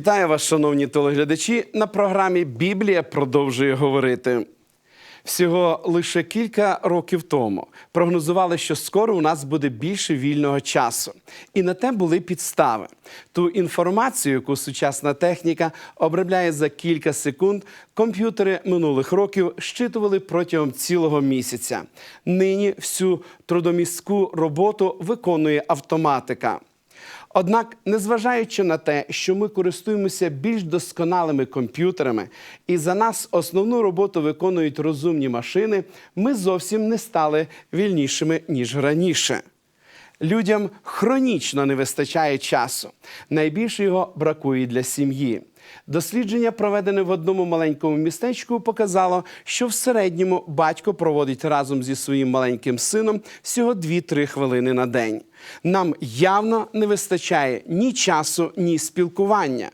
Вітаю вас, шановні телеглядачі. На програмі Біблія продовжує говорити. Всього лише кілька років тому прогнозували, що скоро у нас буде більше вільного часу. І на те були підстави. Ту інформацію, яку сучасна техніка обробляє за кілька секунд, комп'ютери минулих років щитували протягом цілого місяця. Нині всю трудомістку роботу виконує автоматика. Однак, незважаючи на те, що ми користуємося більш досконалими комп'ютерами, і за нас основну роботу виконують розумні машини, ми зовсім не стали вільнішими ніж раніше. Людям хронічно не вистачає часу. Найбільше його бракує для сім'ї. Дослідження, проведене в одному маленькому містечку, показало, що в середньому батько проводить разом зі своїм маленьким сином всього 2-3 хвилини на день. Нам явно не вистачає ні часу, ні спілкування.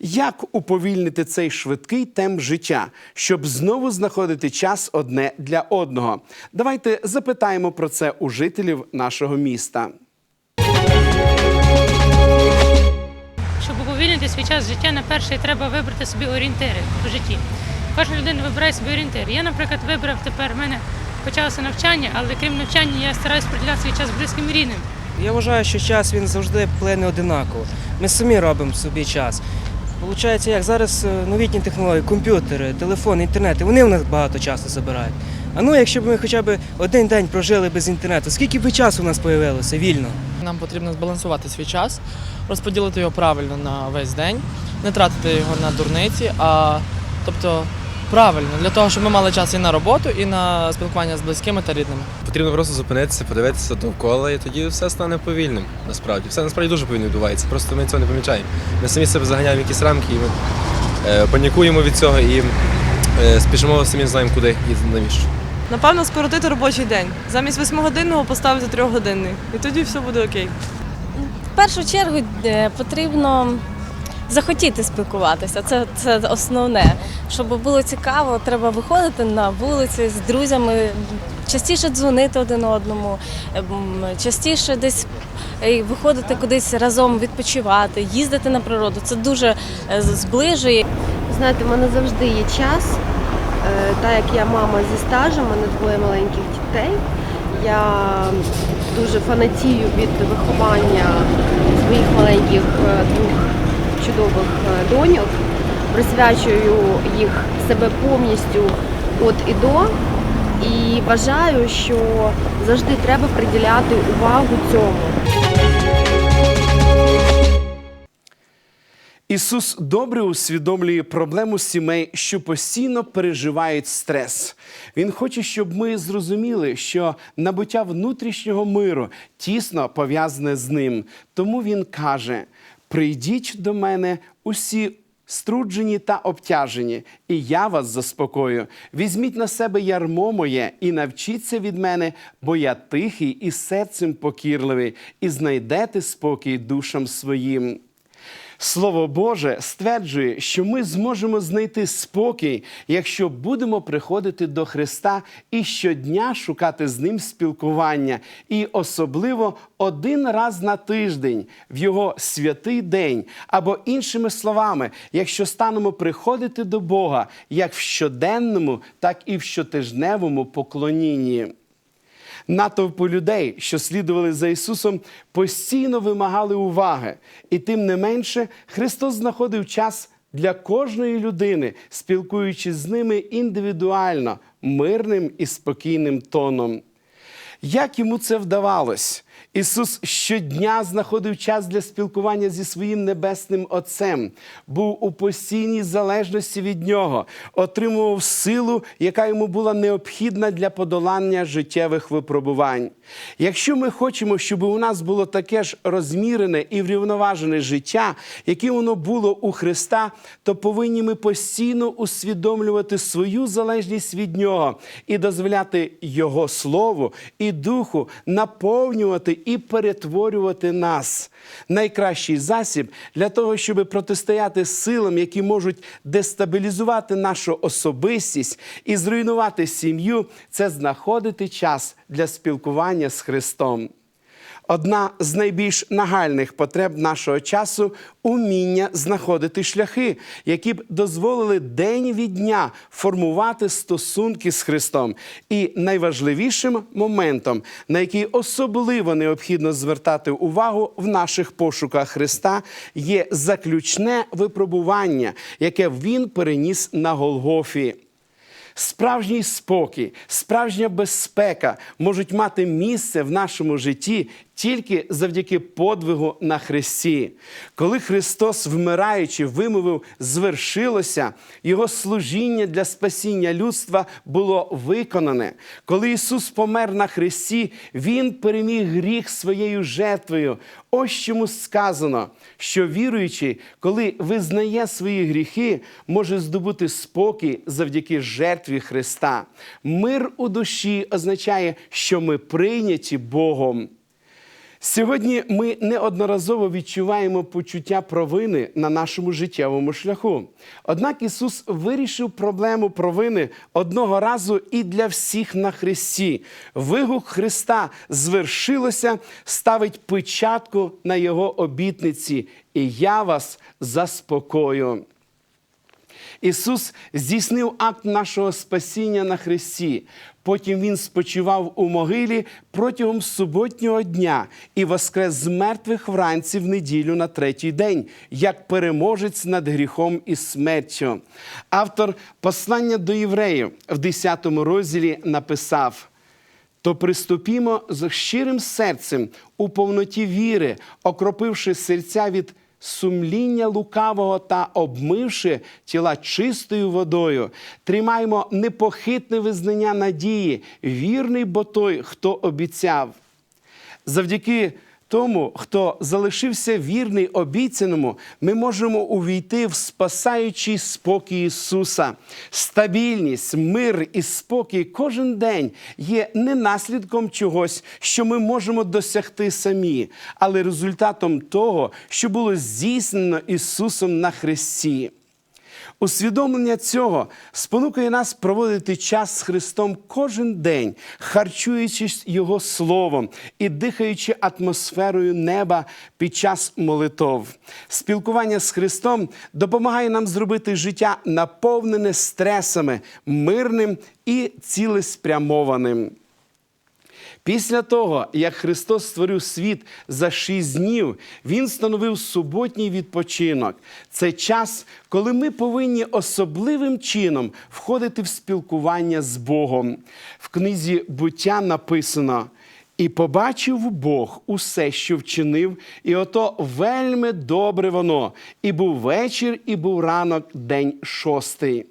Як уповільнити цей швидкий темп життя, щоб знову знаходити час одне для одного? Давайте запитаємо про це у жителів нашого міста. Щоб уповільнити свій час життя, на перше треба вибрати собі орієнтири у житті. Кожна людина вибирає собі орієнтир. Я, наприклад, вибрав тепер в мене почалося навчання, але крім навчання я стараюсь приділяти свій час близьким і рідним. Я вважаю, що час він завжди плине одинаково. Ми самі робимо собі час. Получається, як зараз е, новітні технології, комп'ютери, телефони, інтернети, вони в нас багато часу забирають. А ну, якщо б ми хоча б один день прожили без інтернету, скільки б часу у нас з'явилося вільно? Нам потрібно збалансувати свій час, розподілити його правильно на весь день, не тратити його на дурниці, а тобто правильно, для того, щоб ми мали час і на роботу, і на спілкування з близькими та рідними. Потрібно просто зупинитися, подивитися довкола, і тоді все стане повільним. Насправді, все насправді дуже повільно відбувається. Просто ми цього не помічаємо. Ми самі себе заганяємо якісь рамки, і ми е, панікуємо від цього і е, спішимо самі не знаємо куди і навіщо. Напевно, скоротити робочий день. Замість восьмигодинного поставити трьохгодинний. І тоді все буде окей. В першу чергу е, потрібно захотіти спілкуватися. Це, це основне. Щоб було цікаво, треба виходити на вулиці з друзями, частіше дзвонити один одному, ем, частіше десь е, виходити кудись разом відпочивати, їздити на природу. Це дуже е, зближує. Знаєте, в мене завжди є час. Е, Так як я мама зі стажем, у мене двоє маленьких дітей. Я дуже фанатію від виховання своїх маленьких е, двох чудових е, доньок. Присвячую їх себе повністю від і до. І вважаю, що завжди треба приділяти увагу цьому. Ісус добре усвідомлює проблему сімей, що постійно переживають стрес. Він хоче, щоб ми зрозуміли, що набуття внутрішнього миру тісно пов'язане з ним. Тому він каже: прийдіть до мене усі. Струджені та обтяжені, і я вас заспокою. Візьміть на себе ярмо моє і навчіться від мене, бо я тихий і серцем покірливий, і знайдете спокій душам своїм. Слово Боже стверджує, що ми зможемо знайти спокій, якщо будемо приходити до Христа і щодня шукати з ним спілкування, і особливо один раз на тиждень в його святий день, або іншими словами, якщо станемо приходити до Бога як в щоденному, так і в щотижневому поклонінні. Натовпи людей, що слідували за Ісусом, постійно вимагали уваги, і тим не менше Христос знаходив час для кожної людини, спілкуючись з ними індивідуально, мирним і спокійним тоном. Як йому це вдавалось? Ісус щодня знаходив час для спілкування зі своїм небесним Отцем, був у постійній залежності від нього, отримував силу, яка йому була необхідна для подолання життєвих випробувань. Якщо ми хочемо, щоб у нас було таке ж розмірене і врівноважене життя, яке воно було у Христа, то повинні ми постійно усвідомлювати свою залежність від нього і дозволяти Його Слову і Духу наповнювати і перетворювати нас. Найкращий засіб для того, щоб протистояти силам, які можуть дестабілізувати нашу особистість і зруйнувати сім'ю, це знаходити час для спілкування з Христом. Одна з найбільш нагальних потреб нашого часу уміння знаходити шляхи, які б дозволили день від дня формувати стосунки з Христом. І найважливішим моментом, на який особливо необхідно звертати увагу в наших пошуках Христа, є заключне випробування, яке він переніс на Голгофі. Справжній спокій, справжня безпека можуть мати місце в нашому житті тільки завдяки подвигу на Христі. Коли Христос, вмираючи, вимовив звершилося, його служіння для спасіння людства було виконане. Коли Ісус помер на Христі, Він переміг гріх своєю жертвою. Ось чому сказано, що віруючий, коли визнає свої гріхи, може здобути спокій завдяки жертві Христа. Мир у душі означає, що ми прийняті Богом. Сьогодні ми неодноразово відчуваємо почуття провини на нашому життєвому шляху. Однак Ісус вирішив проблему провини одного разу і для всіх на Христі. Вигук Христа звершилося, ставить печатку на Його обітниці, і я вас заспокою. Ісус здійснив акт нашого спасіння на Христі. Потім Він спочивав у могилі протягом суботнього дня і воскрес з мертвих вранці в неділю на третій день, як переможець над гріхом і смертю. Автор послання до євреїв в 10 розділі написав. То приступімо з щирим серцем у повноті віри, окропивши серця від сумління лукавого та обмивши тіла чистою водою, тримаймо непохитне визнання надії, вірний бо той, хто обіцяв. Завдяки тому, хто залишився вірний обіцяному, ми можемо увійти в спасаючий спокій Ісуса. Стабільність, мир і спокій кожен день є не наслідком чогось, що ми можемо досягти самі, але результатом того, що було здійснено Ісусом на Христі. Усвідомлення цього спонукає нас проводити час з Христом кожен день, харчуючись Його словом і дихаючи атмосферою неба під час молитов. Спілкування з Христом допомагає нам зробити життя наповнене стресами, мирним і цілеспрямованим. Після того, як Христос створив світ за шість днів, Він встановив суботній відпочинок. Це час, коли ми повинні особливим чином входити в спілкування з Богом. В книзі буття написано. І побачив Бог усе, що вчинив, і ото вельми добре воно. І був вечір, і був ранок, день шостий.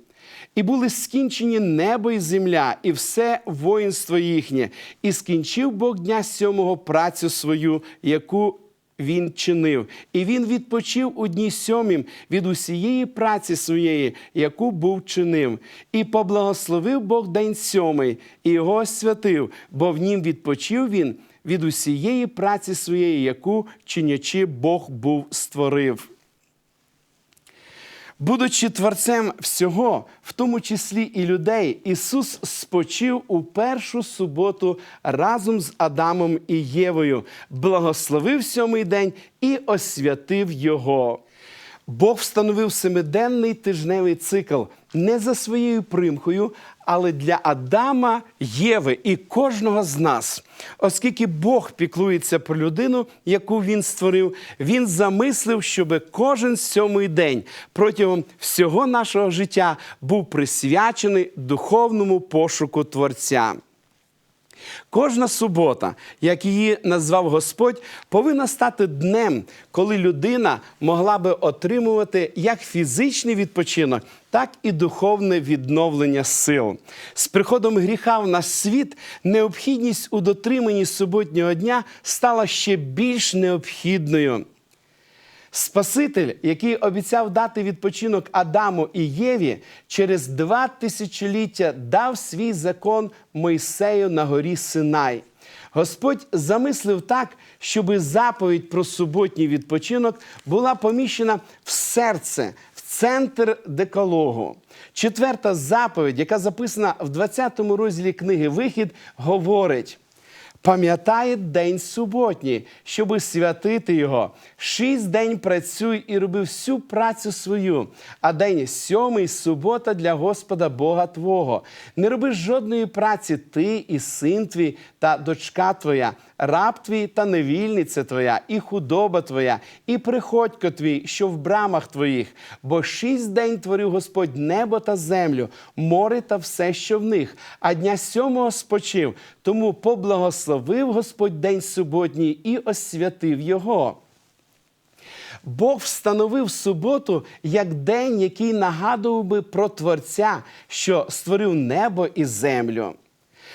І були скінчені небо і земля, і все воїнство їхнє, і скінчив Бог дня сьомого працю свою, яку він чинив, і він відпочив у дні сьомім від усієї праці своєї, яку був чинив, і поблагословив Бог день сьомий, і його освятив, бо в нім відпочив він від усієї праці своєї, яку чинячи Бог був створив. Будучи творцем всього, в тому числі і людей, Ісус спочив у першу суботу разом з Адамом і Євою, благословив сьомий день і освятив його. Бог встановив семиденний тижневий цикл не за своєю примкою, але для Адама, Єви і кожного з нас. Оскільки Бог піклується про людину, яку він створив, він замислив, щоб кожен сьомий день протягом всього нашого життя був присвячений духовному пошуку Творця. Кожна субота, як її назвав Господь, повинна стати днем, коли людина могла би отримувати як фізичний відпочинок, так і духовне відновлення сил. З приходом гріха в наш світ необхідність у дотриманні суботнього дня стала ще більш необхідною. Спаситель, який обіцяв дати відпочинок Адаму і Єві, через два тисячоліття дав свій закон Мойсею на горі Синай. Господь замислив так, щоби заповідь про суботній відпочинок була поміщена в серце, в центр декалогу. Четверта заповідь, яка записана в 20 розділі книги Вихід, говорить. Пам'ятай день суботній, щоби святити його. Шість день працюй і роби всю працю свою, а день сьомий субота для Господа Бога Твого. Не роби жодної праці ти і син твій та дочка твоя, раб твій та невільниця твоя, і худоба твоя, і приходько твій, що в брамах твоїх. Бо шість день творив Господь небо та землю, море та все, що в них, а дня сьомого спочив. Тому поблагословив Господь день суботній і освятив його. Бог встановив суботу як день, який нагадував би про Творця, що створив небо і землю.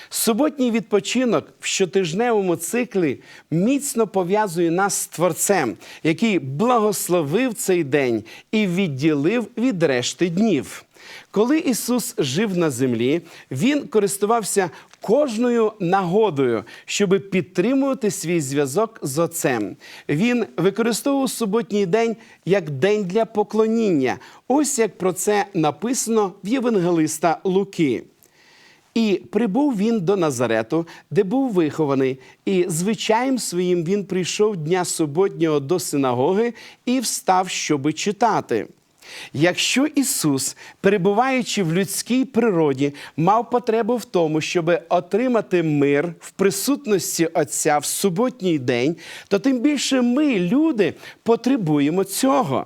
Суботній відпочинок в щотижневому циклі міцно пов'язує нас з Творцем, який благословив цей день і відділив від решти днів. Коли Ісус жив на землі, Він користувався кожною нагодою, щоб підтримувати свій зв'язок з Отцем. Він використовував суботній день як день для поклоніння. Ось як про це написано в Євангелиста Луки. І прибув він до Назарету, де був вихований, і звичаєм своїм він прийшов дня суботнього до синагоги і встав, щоби читати. Якщо Ісус, перебуваючи в людській природі, мав потребу в тому, щоб отримати мир в присутності Отця в суботній день, то тим більше ми, люди, потребуємо цього.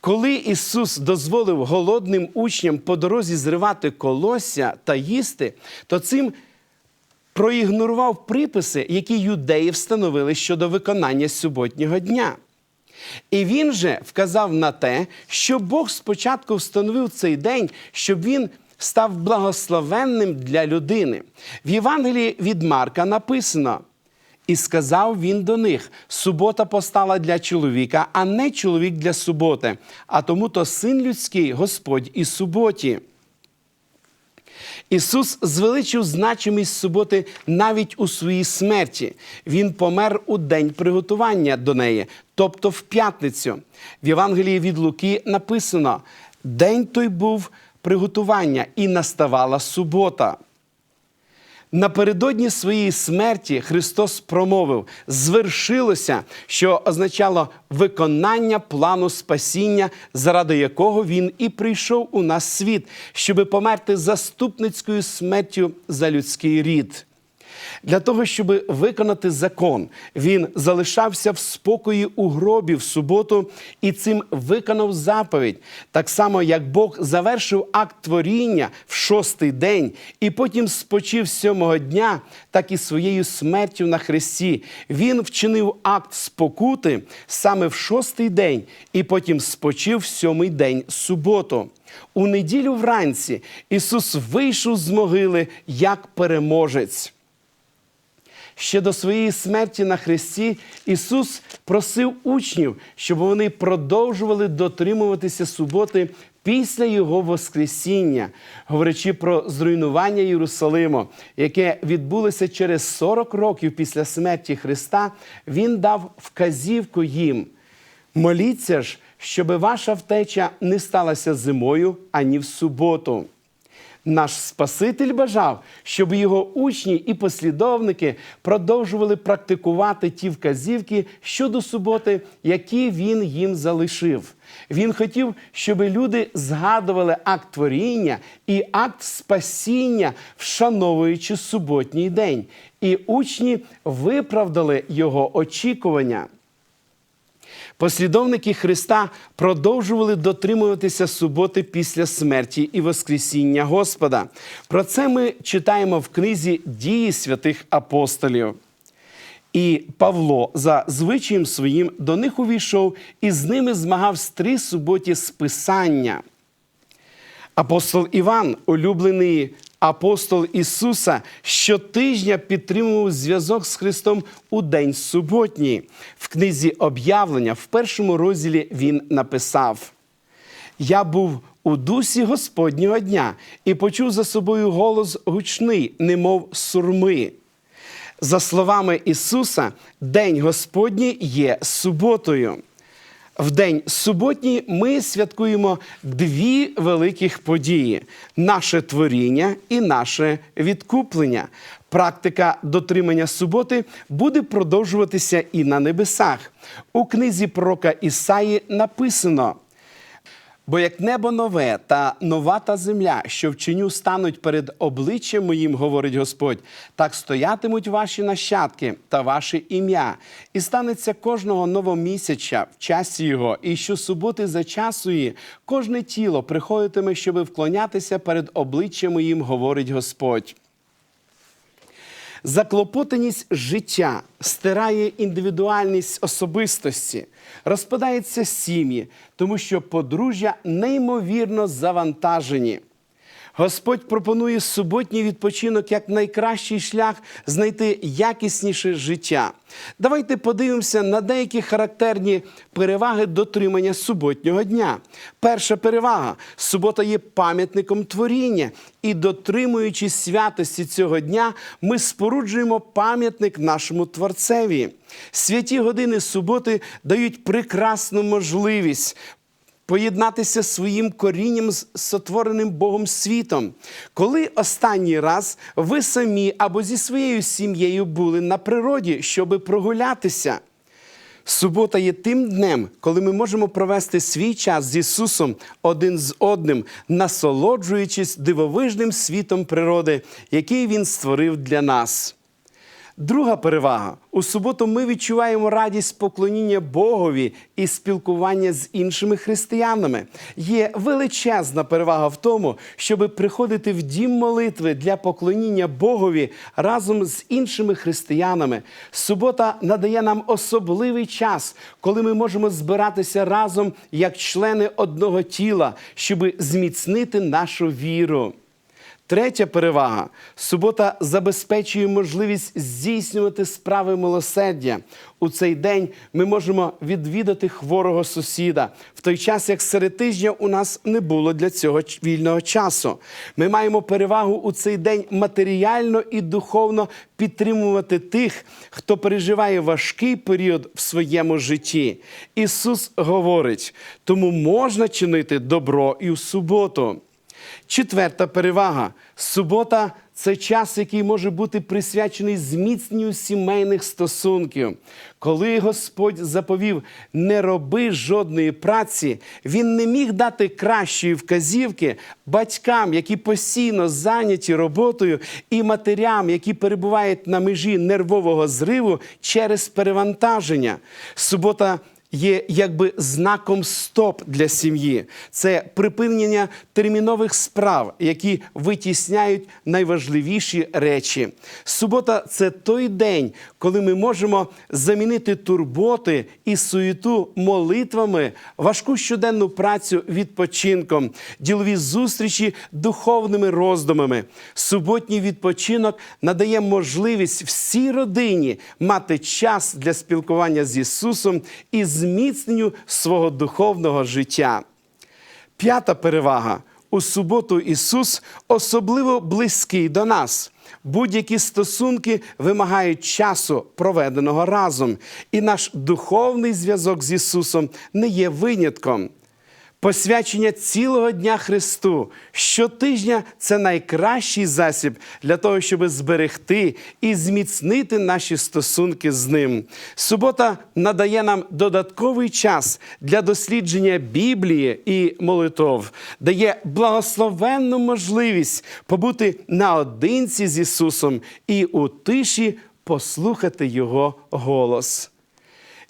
Коли Ісус дозволив голодним учням по дорозі зривати колосся та їсти, то цим проігнорував приписи, які юдеї встановили щодо виконання суботнього дня. І він же вказав на те, що Бог спочатку встановив цей день, щоб він став благословенним для людини. В Євангелії від Марка написано. І сказав він до них: субота постала для чоловіка, а не чоловік для суботи. А тому то син людський, Господь і суботі. Ісус звеличив значимість суботи навіть у своїй смерті. Він помер у день приготування до неї, тобто в п'ятницю. В Євангелії від Луки написано: День той був приготування, і наставала субота. Напередодні своєї смерті Христос промовив: звершилося, що означало виконання плану спасіння, заради якого він і прийшов у нас світ, щоби померти заступницькою смертю за людський рід. Для того, щоб виконати закон, він залишався в спокої у гробі в суботу і цим виконав заповідь. Так само, як Бог завершив акт творіння в шостий день і потім спочив сьомого дня, так і своєю смертю на хресті. Він вчинив акт спокути саме в шостий день і потім спочив в сьомий день суботу. У неділю вранці Ісус вийшов з могили як переможець. Ще до своєї смерті на Христі Ісус просив учнів, щоб вони продовжували дотримуватися суботи після Його Воскресіння, говорячи про зруйнування Єрусалиму, яке відбулося через 40 років після смерті Христа, Він дав вказівку їм. Моліться ж, щоби ваша втеча не сталася зимою ані в суботу. Наш Спаситель бажав, щоб його учні і послідовники продовжували практикувати ті вказівки щодо суботи, які він їм залишив. Він хотів, щоб люди згадували акт творіння і акт спасіння, вшановуючи суботній день. І учні виправдали його очікування. Послідовники Христа продовжували дотримуватися суботи після смерті і Воскресіння Господа. Про це ми читаємо в книзі Дії святих апостолів. І Павло за звичаєм своїм до них увійшов і з ними змагав три суботі списання. Апостол Іван, улюблений апостол Ісуса, щотижня підтримував зв'язок з Христом у день суботній. В книзі об'явлення в першому розділі він написав: Я був у дусі Господнього дня і почув за собою голос гучний, немов сурми. За словами Ісуса, День Господній є суботою. В день суботній ми святкуємо дві великих події: наше творіння і наше відкуплення. Практика дотримання суботи буде продовжуватися і на небесах. У книзі пророка Ісаї написано. Бо як небо нове та нова та земля, що вченю стануть перед обличчям моїм, говорить Господь, так стоятимуть ваші нащадки та ваше ім'я, і станеться кожного новомісяча в часі його, і що суботи за часу її кожне тіло приходитиме, щоби вклонятися перед обличчям моїм, говорить Господь. Заклопотаність життя стирає індивідуальність особистості, розпадаються сім'ї, тому що подружжя неймовірно завантажені. Господь пропонує суботній відпочинок як найкращий шлях знайти якісніше життя. Давайте подивимося на деякі характерні переваги дотримання суботнього дня. Перша перевага субота є пам'ятником творіння, і дотримуючись святості цього дня, ми споруджуємо пам'ятник нашому творцеві. Святі години суботи дають прекрасну можливість поєднатися своїм корінням з сотвореним Богом світом. Коли останній раз ви самі або зі своєю сім'єю були на природі, щоби прогулятися? Субота є тим днем, коли ми можемо провести свій час з Ісусом один з одним, насолоджуючись дивовижним світом природи, який Він створив для нас. Друга перевага. У суботу ми відчуваємо радість поклоніння Богові і спілкування з іншими християнами. Є величезна перевага в тому, щоб приходити в дім молитви для поклоніння Богові разом з іншими християнами. Субота надає нам особливий час, коли ми можемо збиратися разом як члени одного тіла, щоб зміцнити нашу віру. Третя перевага. Субота забезпечує можливість здійснювати справи милосердя. У цей день ми можемо відвідати хворого сусіда, в той час, як серед тижня у нас не було для цього вільного часу. Ми маємо перевагу у цей день матеріально і духовно підтримувати тих, хто переживає важкий період в своєму житті. Ісус говорить: тому можна чинити добро і в суботу. Четверта перевага. Субота це час, який може бути присвячений зміцненню сімейних стосунків. Коли Господь заповів не роби жодної праці, він не міг дати кращої вказівки батькам, які постійно зайняті роботою, і матерям, які перебувають на межі нервового зриву через перевантаження. Субота є якби знаком стоп для сім'ї. Це припинення термінових справ, які витісняють найважливіші речі. Субота це той день, коли ми можемо замінити турботи і суєту молитвами, важку щоденну працю відпочинком, ділові зустрічі духовними роздумами. Суботній відпочинок надає можливість всій родині мати час для спілкування з Ісусом і зміцненню свого духовного життя. П'ята перевага. У суботу Ісус особливо близький до нас. Будь-які стосунки вимагають часу, проведеного разом, і наш духовний зв'язок з Ісусом не є винятком. Посвячення цілого дня Христу щотижня це найкращий засіб для того, щоб зберегти і зміцнити наші стосунки з ним. Субота надає нам додатковий час для дослідження Біблії і молитов, дає благословенну можливість побути наодинці з Ісусом і у тиші послухати Його голос.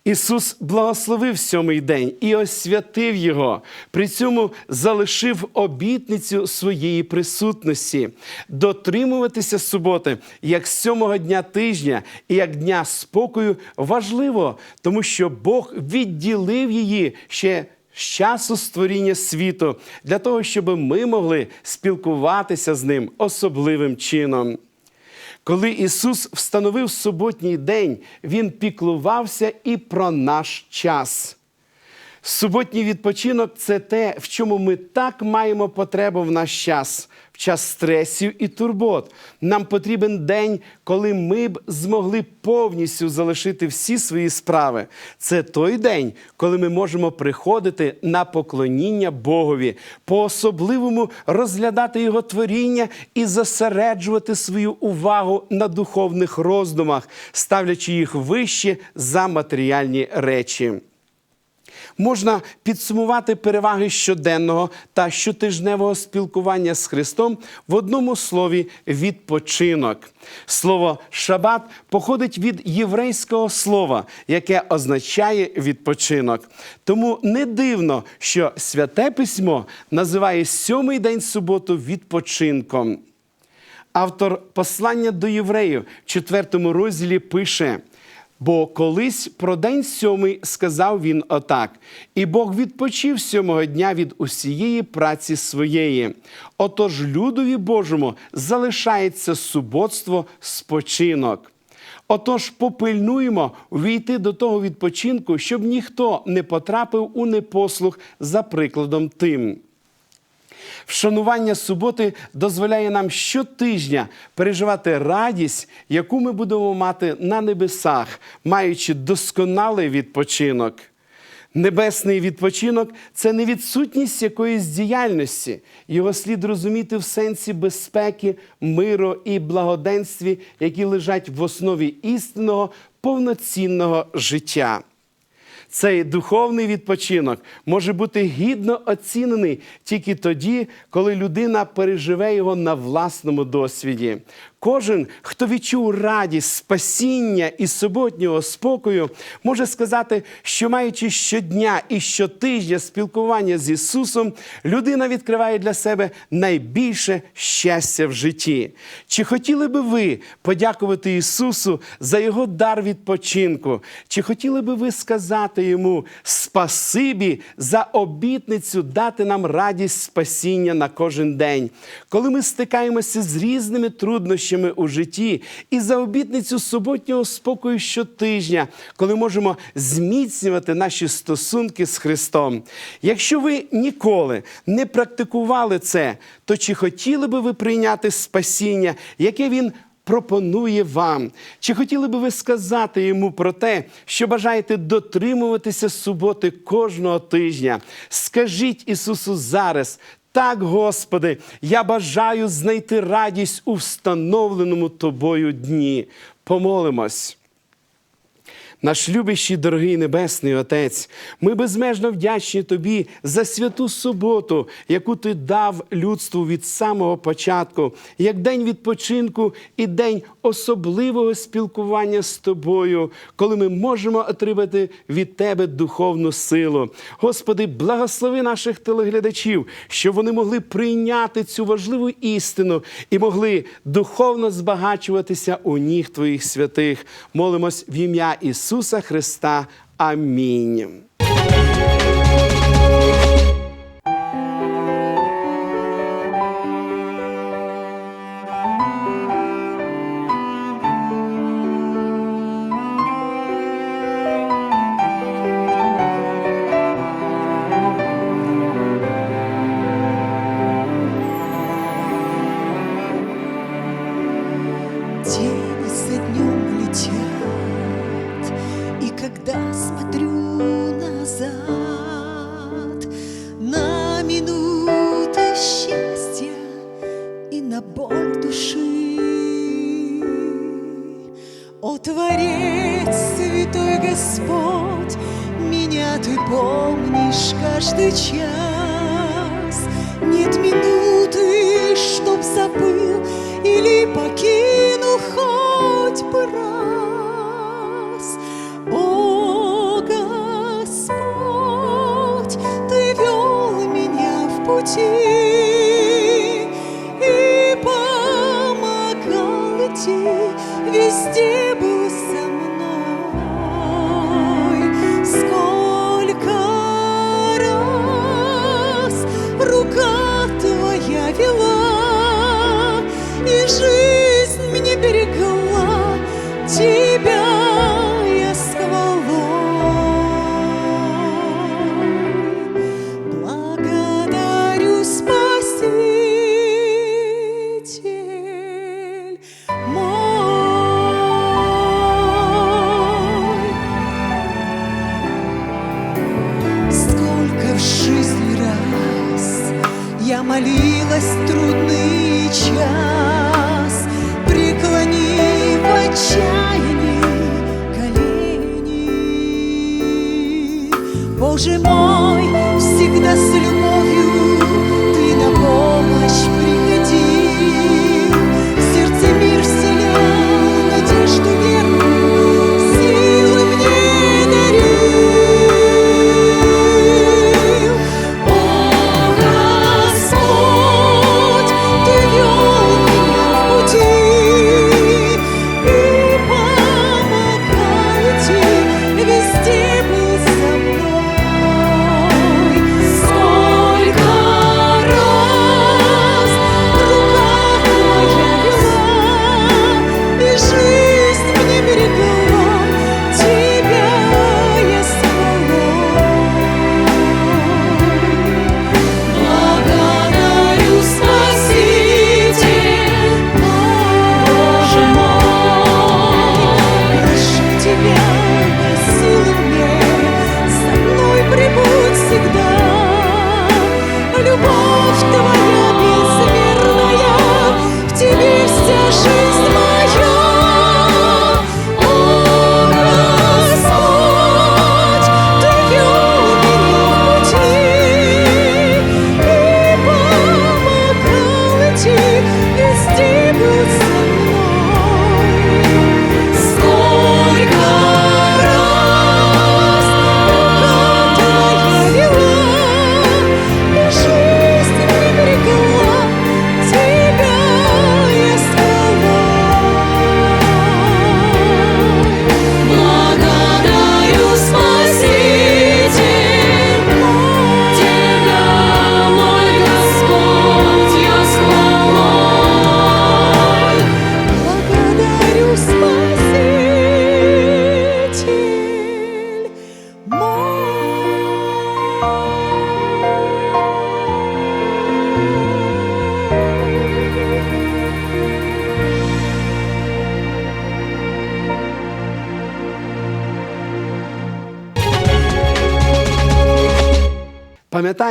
Ісус благословив сьомий день і освятив його. При цьому залишив обітницю своєї присутності, дотримуватися суботи як сьомого дня тижня і як дня спокою важливо, тому що Бог відділив її ще. З часу створіння світу для того, щоб ми могли спілкуватися з ним особливим чином. Коли Ісус встановив суботній день, Він піклувався і про наш час. Суботній відпочинок це те, в чому ми так маємо потребу в наш час, в час стресів і турбот. Нам потрібен день, коли ми б змогли повністю залишити всі свої справи. Це той день, коли ми можемо приходити на поклоніння Богові, по-особливому розглядати Його творіння і зосереджувати свою увагу на духовних роздумах, ставлячи їх вище за матеріальні речі. Можна підсумувати переваги щоденного та щотижневого спілкування з Христом в одному слові відпочинок. Слово шабат походить від єврейського слова, яке означає відпочинок. Тому не дивно, що святе письмо називає сьомий день суботу відпочинком. Автор послання до євреїв в четвертому розділі пише. Бо колись про день сьомий сказав він отак: і Бог відпочив сьомого дня від усієї праці своєї. Отож, людові Божому залишається суботство спочинок. Отож, попильнуємо війти до того відпочинку, щоб ніхто не потрапив у непослух за прикладом тим. Вшанування суботи дозволяє нам щотижня переживати радість, яку ми будемо мати на небесах, маючи досконалий відпочинок. Небесний відпочинок це не відсутність якоїсь діяльності. Його слід розуміти в сенсі безпеки, миру і благоденстві, які лежать в основі істинного повноцінного життя. Цей духовний відпочинок може бути гідно оцінений тільки тоді, коли людина переживе його на власному досвіді. Кожен, хто відчув радість, спасіння і суботнього спокою, може сказати, що маючи щодня і щотижня спілкування з Ісусом, людина відкриває для себе найбільше щастя в житті. Чи хотіли би ви подякувати Ісусу за Його дар відпочинку? Чи хотіли би ви сказати Йому спасибі за обітницю дати нам радість спасіння на кожен день? Коли ми стикаємося з різними труднощами у житті і за обітницю суботнього спокою щотижня, коли можемо зміцнювати наші стосунки з Христом. Якщо ви ніколи не практикували це, то чи хотіли би ви прийняти спасіння, яке Він пропонує вам? Чи хотіли би ви сказати йому про те, що бажаєте дотримуватися суботи кожного тижня? Скажіть Ісусу зараз. Так, Господи, я бажаю знайти радість у встановленому Тобою дні. Помолимось. Наш любящий, дорогий Небесний Отець, ми безмежно вдячні Тобі за святу суботу, яку Ти дав людству від самого початку, як день відпочинку і день особливого спілкування з Тобою, коли ми можемо отримати від Тебе духовну силу. Господи, благослови наших телеглядачів, щоб вони могли прийняти цю важливу істину і могли духовно збагачуватися у ніг Твоїх святих. Молимось в ім'я Ісуса Христа. Амінь. Смотрю назад на минуты счастья и на боль души, о Творец, Святой Господь, меня Ты помнишь каждый час. Твоя вела, и жизнь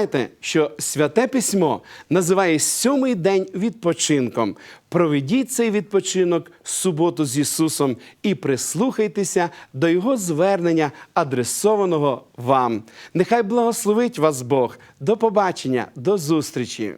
знаєте, що святе письмо називає сьомий день відпочинком. Проведіть цей відпочинок в суботу з Ісусом і прислухайтеся до Його звернення, адресованого вам. Нехай благословить вас Бог. До побачення, до зустрічі!